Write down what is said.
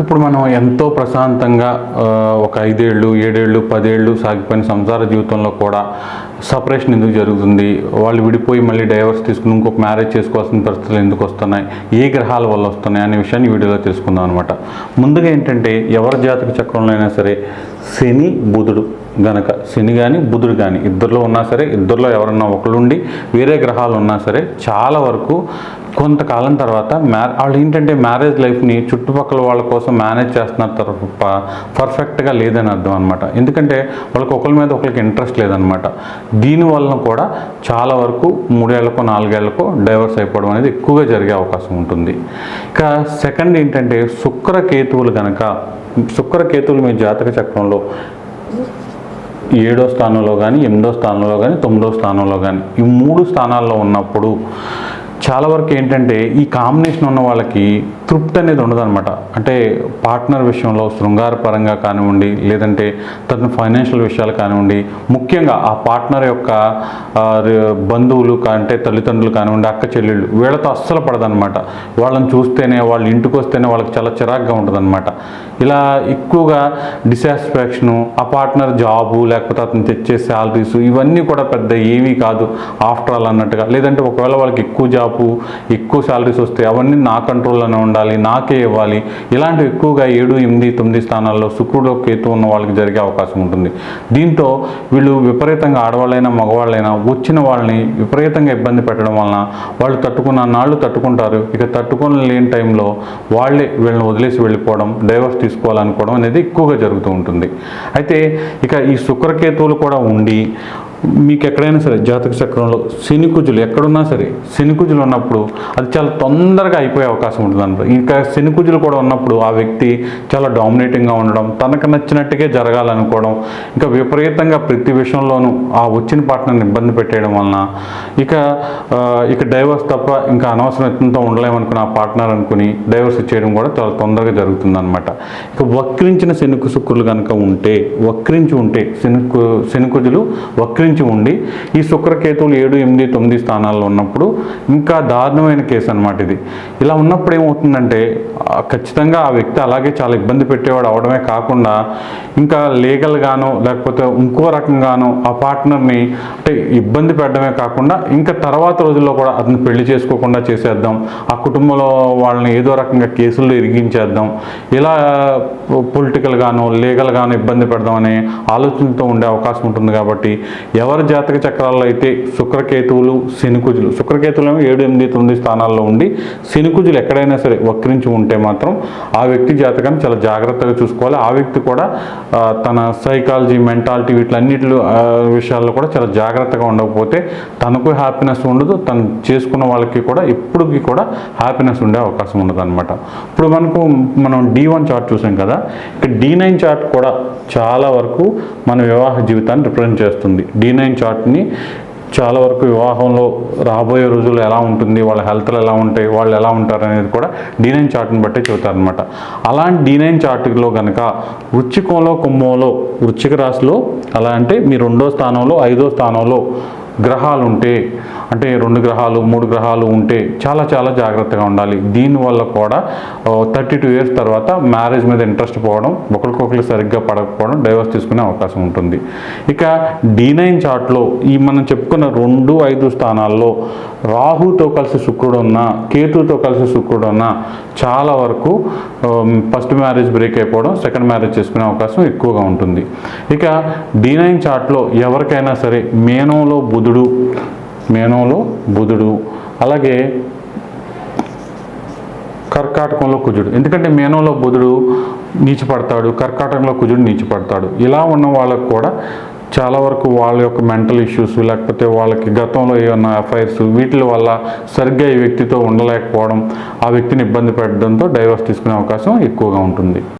ఇప్పుడు మనం ఎంతో ప్రశాంతంగా ఒక ఐదేళ్ళు ఏడేళ్ళు పదేళ్ళు సాగిపోయిన సంసార జీవితంలో కూడా సపరేషన్ ఎందుకు జరుగుతుంది? వాళ్ళు విడిపోయి మళ్ళీ డైవర్స్ తీసుకుని ఇంకొక మ్యారేజ్ చేసుకోవాల్సిన పరిస్థితులు ఎందుకు వస్తున్నాయి? ఏ గ్రహాల వల్ల వస్తున్నాయి అనే విషయాన్ని వీడియోలో తెలుసుకుందాం అనమాట ముందుగా ఏంటంటే ఎవరి జాతక చక్రంలో అయినా సరే శని బుధుడు. గనక శని కానీ బుధుడు కానీ ఇద్దరిలో ఉన్నా సరే ఇద్దరిలో ఎవరన్నా ఒకళ్ళుండి వేరే గ్రహాలు ఉన్నా సరే చాలా వరకు కొంతకాలం తర్వాత మ్యా వాళ్ళు ఏంటంటే మ్యారేజ్ లైఫ్ని చుట్టుపక్కల వాళ్ళ కోసం మేనేజ్ చేస్తున్నారు తప్ప పర్ఫెక్ట్గా లేదని అర్థం అనమాట ఎందుకంటే వాళ్ళకి ఒకరి మీద ఒకరికి ఇంట్రెస్ట్ లేదనమాట దీనివల్ల కూడా చాలా వరకు మూడేళ్ళకో నాలుగేళ్ళకో డైవర్స్ అయిపోవడం అనేది ఎక్కువగా జరిగే అవకాశం ఉంటుంది. ఇక సెకండ్ ఏంటంటే శుక్ర కేతువులు కనుక శుక్ర కేతువులు మీ జాతక చక్రంలో ఏడో స్థానంలో కానీ ఎనిమిదో స్థానంలో కానీ తొమ్మిదో స్థానంలో కానీ ఈ మూడు స్థానాల్లో ఉన్నప్పుడు చాలా వరకు ఏంటంటే ఈ కాంబినేషన్ ఉన్న వాళ్ళకి తృప్తి అనేది ఉండదన్నమాట. అంటే పార్ట్నర్ విషయంలో శృంగార పరంగా కానివ్వండి లేదంటే తన ఫైనాన్షియల్ విషయాలు కానివ్వండి ముఖ్యంగా ఆ పార్ట్నర్ యొక్క బంధువులు అంటే తల్లిదండ్రులు కానివ్వండి అక్క చెల్లెళ్ళు వీళ్ళతో అస్సలు పడదనమాట వాళ్ళని చూస్తేనే వాళ్ళ ఇంటికి వస్తేనే వాళ్ళకి చాలా చిరాగ్గా ఉంటుందన్నమాట. ఇలా ఎక్కువగా డిసాటిస్ఫాక్షను ఆ పార్ట్నర్ జాబు లేకపోతే అతను తెచ్చే శాలరీస్ ఇవన్నీ కూడా పెద్ద ఏమీ కాదు. ఆఫ్టర్ ఆల్ అన్నట్టుగా. లేదంటే ఒకవేళ వాళ్ళకి ఎక్కువ జాబు ఎక్కువ శాలరీస్ వస్తే అవన్నీ నా కంట్రోల్లోనే ఉండాలి నాకే ఇవ్వాలి ఇలాంటివి ఎక్కువగా ఏడు ఎనిమిది తొమ్మిది స్థానాల్లో శుక్రుడు కేతు ఉన్న వాళ్ళకి జరిగే అవకాశం ఉంటుంది. దీంతో వీళ్ళు విపరీతంగా ఆడవాళ్ళైనా మగవాళ్ళైనా వచ్చిన వాళ్ళని విపరీతంగా ఇబ్బంది పెట్టడం వలన వాళ్ళు తట్టుకున్న నాళ్ళు తట్టుకుంటారు. ఇక తట్టుకుని లేని టైంలో వాళ్ళే వీళ్ళని వదిలేసి వెళ్ళిపోవడం డైవర్స్ తీసుకోవాలనుకోవడం అనేది ఎక్కువగా జరుగుతూ ఉంటుంది. అయితే ఇక ఈ శుక్రకేతువులు కూడా ఉండి మీకు ఎక్కడైనా సరే జాతక చక్రంలో శనికుజులు ఎక్కడున్నా సరే శనికుజులు ఉన్నప్పుడు అది చాలా తొందరగా అయిపోయే అవకాశం ఉంటుంది అనమాట ఇంకా శనికుజులు కూడా ఉన్నప్పుడు ఆ వ్యక్తి చాలా డామినేటింగ్గా ఉండడం తనకు నచ్చినట్టుగా జరగాలనుకోవడం ఇంకా విపరీతంగా ప్రతి విషయంలోనూ ఆ వచ్చిన పార్ట్నర్ని ఇబ్బంది పెట్టేయడం వలన ఇక ఇక డైవర్స్ తప్ప ఇంకా అనవసరం ఎంతో ఉండలేమనుకున్న ఆ పార్ట్నర్ అనుకుని డైవర్స్ ఇచ్చేయడం కూడా చాలా తొందరగా జరుగుతుందన్నమాట. ఇక వక్రించిన శనుకు శుక్రులు కనుక ఉంటే వక్రించి ఉంటే శనుకు శనుకుజులు నుంచి ఉండి ఈ శుక్రకేతువులు ఏడు ఎనిమిది తొమ్మిది స్థానాల్లో ఉన్నప్పుడు ఇంకా దారుణమైన కేసు అనమాట ఇది. ఇలా ఉన్నప్పుడు ఏమవుతుందంటే ఖచ్చితంగా ఆ వ్యక్తి అలాగే చాలా ఇబ్బంది పెట్టేవాడు అవడమే కాకుండా ఇంకా లీగల్గానో లేకపోతే ఇంకో రకంగానో ఆ పార్ట్నర్ని అంటే ఇబ్బంది పెట్టడమే కాకుండా ఇంకా తర్వాత రోజుల్లో కూడా అతను పెళ్ళి చేసుకోకుండా చేసేద్దాం ఆ కుటుంబంలో వాళ్ళని ఏదో రకంగా కేసుల్లో ఇరిగించేద్దాం ఇలా పొలిటికల్గానో లీగల్గానో ఇబ్బంది పెడదాం అనే ఆలోచనతో ఉండే అవకాశం ఉంటుంది కాబట్టి ఎవరి జాతక చక్రాల్లో అయితే శుక్రకేతువులు శనికుజులు శుక్రకేతువులు ఏమో ఏడు ఎనిమిది తొమ్మిది స్థానాల్లో ఉండి శనికుజులు ఎక్కడైనా సరే వక్రించి ఉంటే మాత్రం ఆ వ్యక్తి జాతకాన్ని చాలా జాగ్రత్తగా చూసుకోవాలి. ఆ వ్యక్తి కూడా తన సైకాలజీ మెంటాలిటీ వీటిలన్నిటి విషయాల్లో కూడా చాలా జాగ్రత్తగా ఉండకపోతే తనకు హ్యాపీనెస్ ఉండదు. తను చేసుకున్న వాళ్ళకి కూడా ఎప్పటికీ కూడా హ్యాపీనెస్ ఉండే అవకాశం ఉండదు అనమాట ఇప్పుడు మనకు మనం డి వన్ చార్ట్ చూసాం కదా ఇక డి నైన్ చార్ట్ కూడా చాలా వరకు మన వివాహ జీవితాన్ని రిప్రజెంట్ చేస్తుంది. డి నైన్ చార్ట్ని చాలా వరకు వివాహంలో రాబోయే రోజుల్లో ఎలా ఉంటుంది వాళ్ళ హెల్త్లు ఎలా ఉంటాయి వాళ్ళు ఎలా ఉంటారు అనేది కూడా డి నైన్ చార్ట్ని బట్టే చెబుతారనమాట అలాంటి డి నైన్ చార్ట్లో కనుక వృచ్చికంలో కుంభంలో వృచ్చిక రాశిలో అలా అంటే మీ రెండో స్థానంలో ఐదో స్థానంలో గ్రహాలు ఉంటే అంటే రెండు గ్రహాలు మూడు గ్రహాలు ఉంటే చాలా చాలా జాగ్రత్తగా ఉండాలి. దీనివల్ల కూడా థర్టీ టూ ఇయర్స్ తర్వాత మ్యారేజ్ మీద ఇంట్రెస్ట్ పోవడం ఒకరికొకరు సరిగ్గా పడకపోవడం డైవర్స్ తీసుకునే అవకాశం ఉంటుంది. ఇక డీ నైన్ చార్ట్లో ఈ మనం చెప్పుకున్న రెండు ఐదు స్థానాల్లో రాహుతో కలిసి శుక్రుడు ఉన్నా కేతుతో కలిసి శుక్రుడు ఉన్న చాలా వరకు ఫస్ట్ మ్యారేజ్ బ్రేక్ అయిపోవడం సెకండ్ మ్యారేజ్ చేసుకునే అవకాశం ఎక్కువగా ఉంటుంది. ఇక డీ నైన్ చార్ట్లో ఎవరికైనా సరే మేనంలో బుధ బుధుడు మేనంలో బుధుడు అలాగే కర్కాటకంలో కుజుడు. ఎందుకంటే మేనంలో బుధుడు నీచిపడతాడు కర్కాటకంలో కుజుడు నీచిపడతాడు. ఇలా ఉన్న వాళ్ళకు కూడా చాలా వరకు వాళ్ళ యొక్క మెంటల్ ఇష్యూస్ లేకపోతే వాళ్ళకి గతంలో ఏమన్నా అఫైర్స్ వీటి వల్ల సరిగ్గా ఈ వ్యక్తితో ఉండలేకపోవడం ఆ వ్యక్తిని ఇబ్బంది పెట్టడంతో డైవర్స్ తీసుకునే అవకాశం ఎక్కువగా ఉంటుంది.